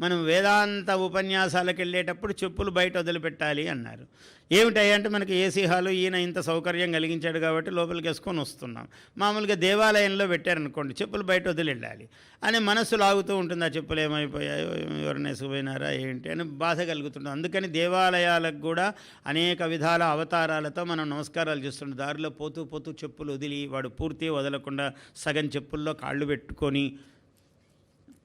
మనం వేదాంత ఉపన్యాసాలకు వెళ్ళేటప్పుడు చెప్పులు బయట వదిలిపెట్టాలి అన్నారు. ఏమిటంటే మనకి ఏసీ హాలు ఈయన ఇంత సౌకర్యం కలిగించాడు కాబట్టి లోపలికి వేసుకొని వస్తున్నాం. మామూలుగా దేవాలయంలో పెట్టారనుకోండి చెప్పులు బయట వదిలి వెళ్ళాలి అని మనస్సు లాగుతూ ఉంటుంది ఆ చెప్పులు ఏమైపోయాయో ఎవరిని వేసుకుపోయినారా ఏంటి అని బాధ కలుగుతుంది అందుకని దేవాలయాలకు కూడా అనేక విధాల అవతారాలతో మనం నమస్కారాలు చేస్తుంటాం. దారిలో పోతూ పోతూ చెప్పులు వదిలి వాడు పూర్తి వదలకుండా సగం చెప్పుల్లో కాళ్ళు పెట్టుకొని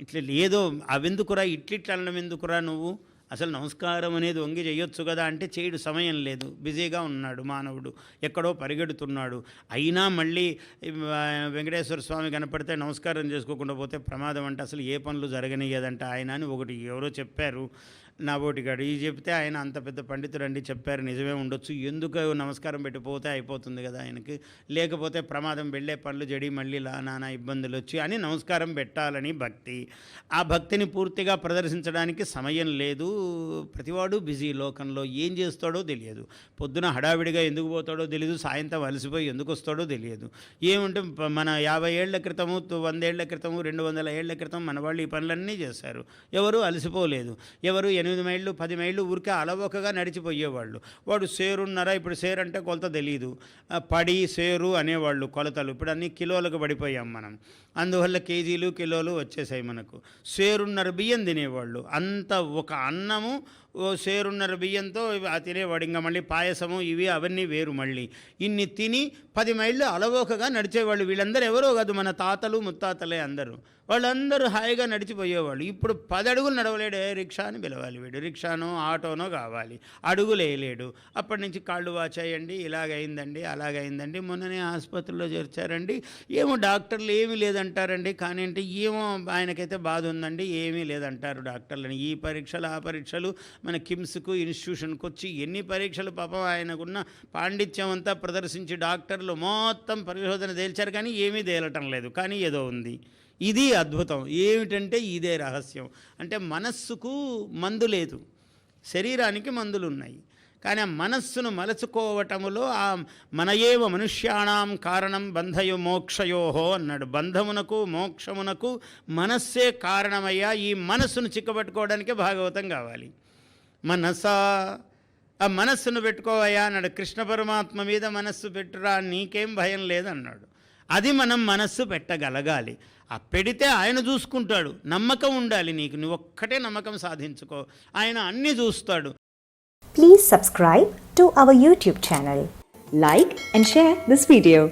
ఇట్లా ఏదో అవెందుకురా ఇట్లిట్లు అనడం ఎందుకురా నువ్వు? అసలు నమస్కారం అనేది వంగి చేయొచ్చు కదా అంటే చేయడు సమయం లేదు. బిజీగా ఉన్నాడు మానవుడు ఎక్కడో పరిగెడుతున్నాడు. అయినా మళ్ళీ వెంకటేశ్వర స్వామి కనపడితే నమస్కారం చేసుకోకుండా పోతే ప్రమాదం అంటే అసలు ఏ పనులు జరగనియదంట. ఆయన అని ఒకటి ఎవరో చెప్పారు. నా బోటిగాడు. ఈ చెప్తే ఆయన అంత పెద్ద పండితుడు చెప్పారు. నిజమే ఉండొచ్చు. ఎందుకు నమస్కారం పెట్టిపోతే అయిపోతుంది కదా ఆయనకి. లేకపోతే ప్రమాదం వెళ్ళే పనులు జడి మళ్ళీ లా నానా ఇబ్బందులు వచ్చి అని నమస్కారం పెట్టాలని భక్తి. ఆ భక్తిని పూర్తిగా ప్రదర్శించడానికి సమయం లేదు. ప్రతివాడు బిజీ లోకంలో ఏం చేస్తాడో తెలియదు. పొద్దున హడావిడిగా ఎందుకు పోతాడో తెలియదు. సాయంత్రం అలసిపోయి ఎందుకు వస్తాడో తెలియదు. ఏముంటే మన యాభై ఏళ్ళ క్రితము వంద వందేళ్ళ క్రితము రెండు వందల ఏళ్ళ క్రితం మన వాళ్ళు ఈ పనులన్నీ చేశారు. ఎవరు అలసిపోలేదు. ఎవరు ఎనిమిది ఎనిమిది మైళ్ళు పది మైళ్ళు ఊరికే అలవోకగా నడిచిపోయేవాళ్ళు. వాడు సేరున్నారా? ఇప్పుడు సేరు అంటే కొలత తెలియదు పడి సేరు అనేవాళ్ళు కొలతలు. ఇప్పుడు అన్ని కిలోలకు పడిపోయాం మనం. అందువల్ల కేజీలు కిలోలు వచ్చేసాయి మనకు. సేరున్నర బియ్యం తినేవాళ్ళు. అంత ఒక అన్నము ఓ సేరున్నర బియ్యంతో తినేవాడు. ఇంకా మళ్ళీ పాయసము ఇవి అవన్నీ వేరు మళ్ళీ. ఇన్ని తిని పది మైళ్ళు అలవోకగా నడిచేవాళ్ళు. వీళ్ళందరూ ఎవరో కాదు మన తాతలు ముత్తాతలే అందరూ. వాళ్ళందరూ హాయిగా నడిచిపోయేవాళ్ళు. ఇప్పుడు పది అడుగులు నడవలేడే రిక్షా అని పిలవాలి వీడు. రిక్షానో ఆటోనో కావాలి. అడుగులు వేయలేడు అప్పటి నుంచి కాళ్ళు వాచాయండి ఇలాగైందండి అలాగైందండి. మొన్ననే ఆసుపత్రిలో చేర్చారండి. ఏమో డాక్టర్లు ఏమీ లేదంటారండి. కానీ అంటే ఏమో ఆయనకైతే బాధ ఉందండి. ఏమీ లేదంటారు డాక్టర్లని. ఈ పరీక్షలు ఆ పరీక్షలు మన కిమ్స్కు ఇన్స్టిట్యూషన్కి వచ్చి ఎన్ని పరీక్షలు పాపం ఆయనకున్న పాండిత్యం అంతా ప్రదర్శించి డాక్టర్లు మొత్తం పరిశోధన తేల్చారు కానీ ఏమీ తేలటం లేదు. కానీ ఏదో ఉంది. ఇది అద్భుతం. ఏమిటంటే ఇదే రహస్యం. అంటే మనస్సుకు మందు లేదు. శరీరానికి మందులు ఉన్నాయి కానీ ఆ మనస్సును మలచుకోవటములో ఆ మనయేవ మనుష్యాణం కారణం బంధయో మోక్షయోహో అన్నాడు. బంధమునకు మోక్షమునకు మనస్సే కారణమయ్యా ఈ మనస్సును చిక్కబట్టుకోవడానికే భాగవతం కావాలి. మనసా? ఆ మనస్సును పెట్టుకోవయ్యా అన్నాడు. కృష్ణ పరమాత్మ మీద మనస్సు పెట్టురా నీకేం భయం లేదన్నాడు. అది మనం మనస్సు పెట్టగలగాలి. ఆ పెడితే ఆయన చూసుకుంటాడు. నమ్మకం ఉండాలి నీకు. నువ్వు ఒక్కటే నమ్మకం సాధించుకో. ఆయన అన్నీ చూస్తాడు. Please subscribe to our YouTube channel like and share this video